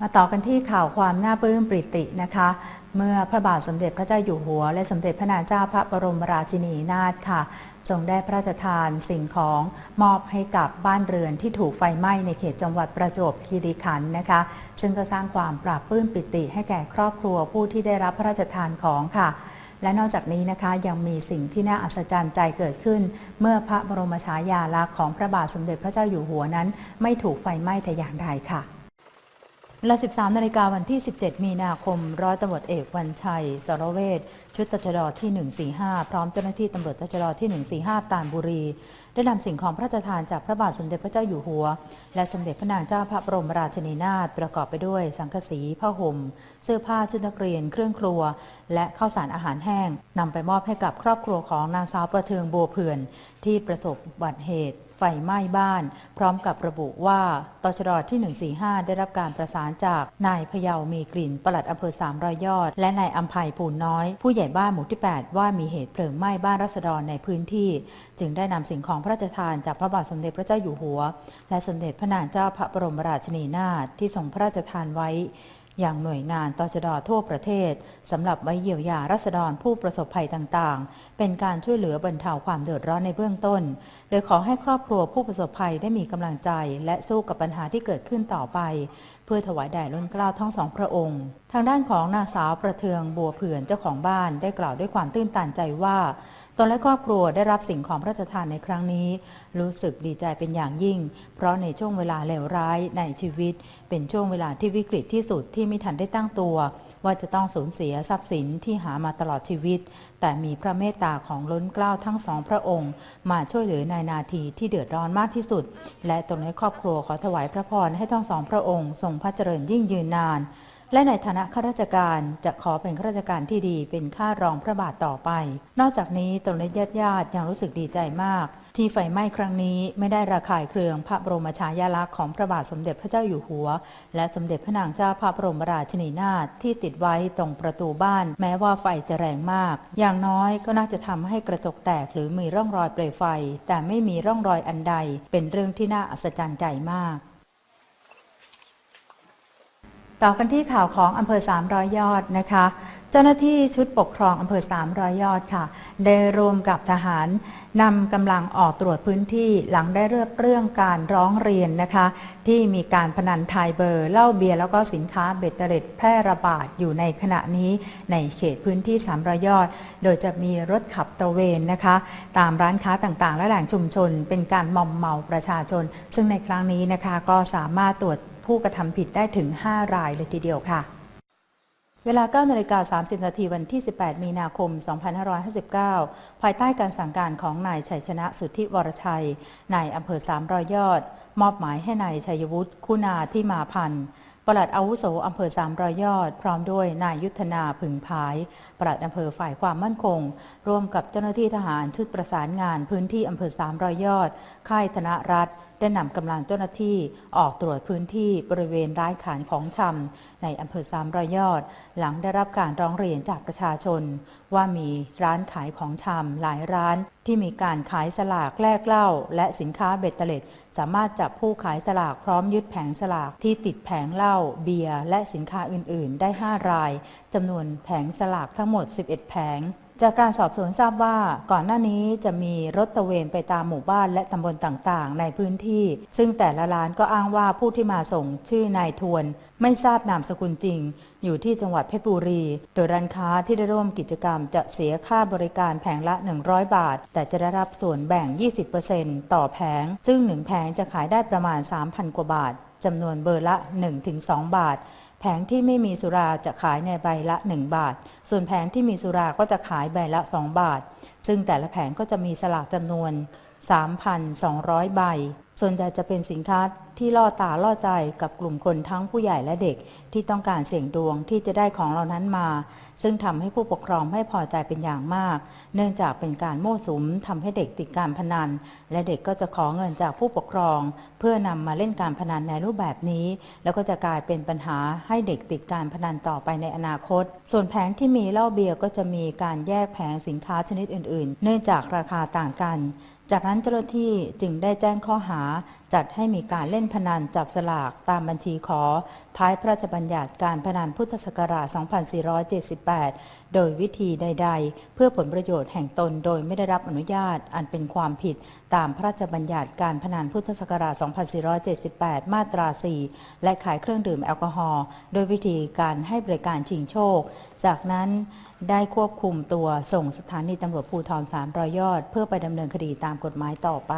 มาต่อกันที่ข่าวความน่าปลื้มปริตินะคะ เมื่อพระบาทสมเด็จพระเจ้าอยู่หัว และสมเด็จพระนางเจ้าพระบรมราชินีนาถค่ะทรงได้พระราชทานสิ่งของมอบให้กับบ้านเรือนที่ถูกไฟไหม้ในเขตจังหวัดประจวบคีรีขันธ์นะคะ ซึ่งก็สร้างความปราบปลื้มปิติให้แก่ครอบครัวผู้ที่ได้รับพระราชทานของค่ะ และนอกจากนี้นะคะยังมีสิ่งที่น่าอัศจรรย์ใจเกิดขึ้น เมื่อพระบรมฉายาลักษณ์ของพระบาทสมเด็จพระเจ้าอยู่หัวนั้น ไม่ถูกไฟไหม้แต่อย่างใดค่ะ เวลา 13 นาฬิกาวันที่ 17 มีนาคม ร้อยตำรวจเอกวันชัย สรเวชชุดตชดที่ 145 พร้อมเจ้าหน้าที่ตำรวจตชดที่ 145ตรานบุรี ได้นำสิ่งของพระราชทานจากพระบาทสมเด็จพระเจ้าอยู่หัว และสมเด็จพระนางเจ้าพระบรมราชินีนาถประกอบไปด้วย สังกสีผ้าห่ม เสื้อผ้าชุดนักเรียน เครื่องครัว และข้าวสารอาหารแห้งนำไปมอบให้กับครอบครัวของนางสาวประเทืองบัวเผื่อนที่ประสบอุบัติเหตุไฟไหม้บ้าน พร้อมกับระบุว่าตชดที่ 145 ได้รับการประสานจากนายพยามีกลิ่นปลัดอำเภอสามรอยยอด และนายอัมภัยปูนน้อย ผู้ใหญ่บ้านหมู่ที่ 8 ว่ามีเหตุเพลิงไหม้บ้านรัษฎรในพื้นที่ จึงได้นำสิ่งของพระราชทานจากพระบาทสมเด็จพระเจ้าอยู่หัว และสมเด็จพระนางเจ้าพระบรมราชินีนาถที่ทรงพระราชทานไว้ อย่างหน่วยงานตชดทั่วประเทศสำหรับไว้เยียวยารัษฎรผู้ประสบภัยต่างๆ เป็นการช่วยเหลือบรรเทาความเดือดร้อนในเบื้องต้น โดยขอให้ครอบครัวผู้ประสบภัยได้มีกำลังใจ และสู้กับปัญหาที่เกิดขึ้นต่อไปเพื่อถวายแด่ล้นเกล้าทั้งสองพระองค์ ทางด้านของนางสาวประเทืองบัวเผื่อนเจ้าของบ้านได้กล่าวด้วยความตื้นตันใจว่าตนและครอบครัวได้รับสิ่งของพระราชทานในครั้งนี้ รู้สึกดีใจเป็นอย่างยิ่ง เพราะในช่วงเวลาเลวร้ายในชีวิต เป็นช่วงเวลาที่วิกฤตที่สุดที่ไม่ทันได้ตั้งตัว ว่าจะต้องสูญเสียทรัพย์สินที่หามาตลอดชีวิต แต่มีพระเมตตาของล้นเกล้าทั้งสองพระองค์ มาช่วยเหลือในนาทีที่เดือดร้อนมากที่สุด และตนและครอบครัวขอถวายพระพรให้ทั้งสองพระองค์ ทรงพระเจริญยิ่งยืนนาน และในฐานะข้าราชการจะขอเป็นข้าราชการที่ดีเป็นข้ารองพระบาทต่อไป นอกจากนี้ตนและญาติญาติยังรู้สึกดีใจมาก ที่ไฟไหม้ครั้งนี้ไม่ได้ระคายเคืองพระบรมฉายาลักษณ์ของพระบาทสมเด็จพระเจ้าอยู่หัว และสมเด็จพระนางเจ้าพระบรมราชินีนาถที่ติดไว้ตรงประตูบ้าน แม้ว่าไฟจะแรงมาก อย่างน้อยก็น่าจะทำให้กระจกแตกหรือมีร่องรอยเปลวไฟ แต่ไม่มีร่องรอยอันใด เป็นเรื่องที่น่าอัศจรรย์ใจมากต่อกันที่ข่าวของอำเภอ300 ยอดนะคะ เจ้าหน้าที่ชุดปกครองอำเภอ300ยอดค่ะ ได้รวมกับทหารนำกำลังออกตรวจพื้นที่หลังได้เรื่องเรื่องการร้องเรียนนะคะ ที่มีการพนันไทยเบอร์เหล้าเบียร์แล้วก็สินค้าเบตเตอร์เล็ดแพร่ระบาดอยู่ในขณะนี้ในเขตพื้นที่300ยอด โดยจะมีรถขับตระเวนนะคะ ตามร้านค้าต่างๆ และแหล่งชุมชน เป็นการมอมเมาประชาชน ซึ่งในครั้งนี้นะคะก็สามารถตรวจผู้กระทำผิดได้ถึง 5 รายเลยทีเดียวค่ะ เวลา9นาฬิกา30 นาทีวันที่ 18 มีนาคม 2559 ภายใต้การสั่งการของนายชัยชนะสุทธิวรชัย นายอำเภอ300ยอด มอบหมายให้นายชัยวุฒิคุณาที่มาพันธ์ปลัดอาวุโสอำเภอ300ยอด พร้อมด้วยนายยุทธนาผึ่งผายปลัดอำเภอฝ่ายความมั่นคง ร่วมกับเจ้าหน้าที่ทหารชุดประสานงานพื้นที่อำเภอ300ยอด ค่ายธนรัฐ ได้นำกำลังเจ้าหน้าที่ออกตรวจพื้นที่บริเวณร้านขายของชำในอำเภอสามรอยยอด หลังได้รับการร้องเรียนจากประชาชน ว่ามีร้านขายของชำหลายร้านที่มีการขายสลากแลกเหล้าและสินค้าเบ็ดเตล็ด สามารถจับผู้ขายสลากพร้อมยึดแผงสลากที่ติดแผงเหล้าเบียร์และสินค้าอื่น ๆ ได้ 5 รายจำนวนแผงสลากทั้งหมด 11 แผง จากการสอบสวนทราบว่าก่อนหน้านี้จะมีรถตะเวนไปตามหมู่บ้านและตำบลต่างๆ ในพื้นที่ ซึ่งแต่ละร้านก็อ้างว่าผู้ที่มาส่งชื่อนายทวน ไม่ทราบนามสกุลจริง อยู่ที่จังหวัดเพชรบุรี โดยร้านค้าที่ได้ร่วมกิจกรรมจะเสียค่าบริการแผงละ 100 บาท แต่จะได้รับส่วนแบ่ง 20%ต่อแผง ซึ่ง 1 แผงจะขายได้ประมาณ 3,000 กว่าบาทจำนวนเบอร์ละ 1-2 บาท แผงที่ไม่มีสุราจะขายในใบละ 1 บาท ส่วนแผงที่มีสุราก็จะขายใบละ 2 บาท ซึ่งแต่ละแผงก็จะมีสลากจำนวน 3,200 ใบ ส่วนใหญ่จะเป็นสินค้าที่ล่อตาล่อใจกับกลุ่มคนทั้งผู้ใหญ่และเด็กที่ต้องการเสี่ยงดวงที่จะได้ของเหล่านั้นมา ซึ่งทำให้ผู้ปกครองไม่พอใจเป็นอย่างมาก เนื่องจากเป็นการโม้สุมทำให้เด็กติดการพนัน และเด็กก็จะขอเงินจากผู้ปกครอง เพื่อนำมาเล่นการพนันในรูปแบบนี้ แล้วก็จะกลายเป็นปัญหาให้เด็กติดการพนันต่อไปในอนาคต ส่วนแผงที่มีเหล้าเบียร์ก็จะมีการแยกแผงสินค้าชนิดอื่น ๆ เนื่องจากราคาต่างกัน จากนั้นเจ้าหน้าที่จึงได้แจ้งข้อหา จัดให้มีการเล่นพนันจับสลากตามบัญชีขอ ท้ายพระราชบัญญัติการพนันพุทธศักราช 2478 โดยวิธีใด ๆ เพื่อผลประโยชน์แห่งตนโดยไม่ได้รับอนุญาตอันเป็นความผิดตามพระราชบัญญัติการพนันพุทธศักราช 2478 มาตรา 4 และขายเครื่องดื่มแอลกอฮอล์โดยวิธีการให้บริการชิงโชค จากนั้นได้ควบคุมตัวส่งสถานีตำรวจภูธร300ยอด เพื่อไปดำเนินคดีตามกฎหมายต่อไป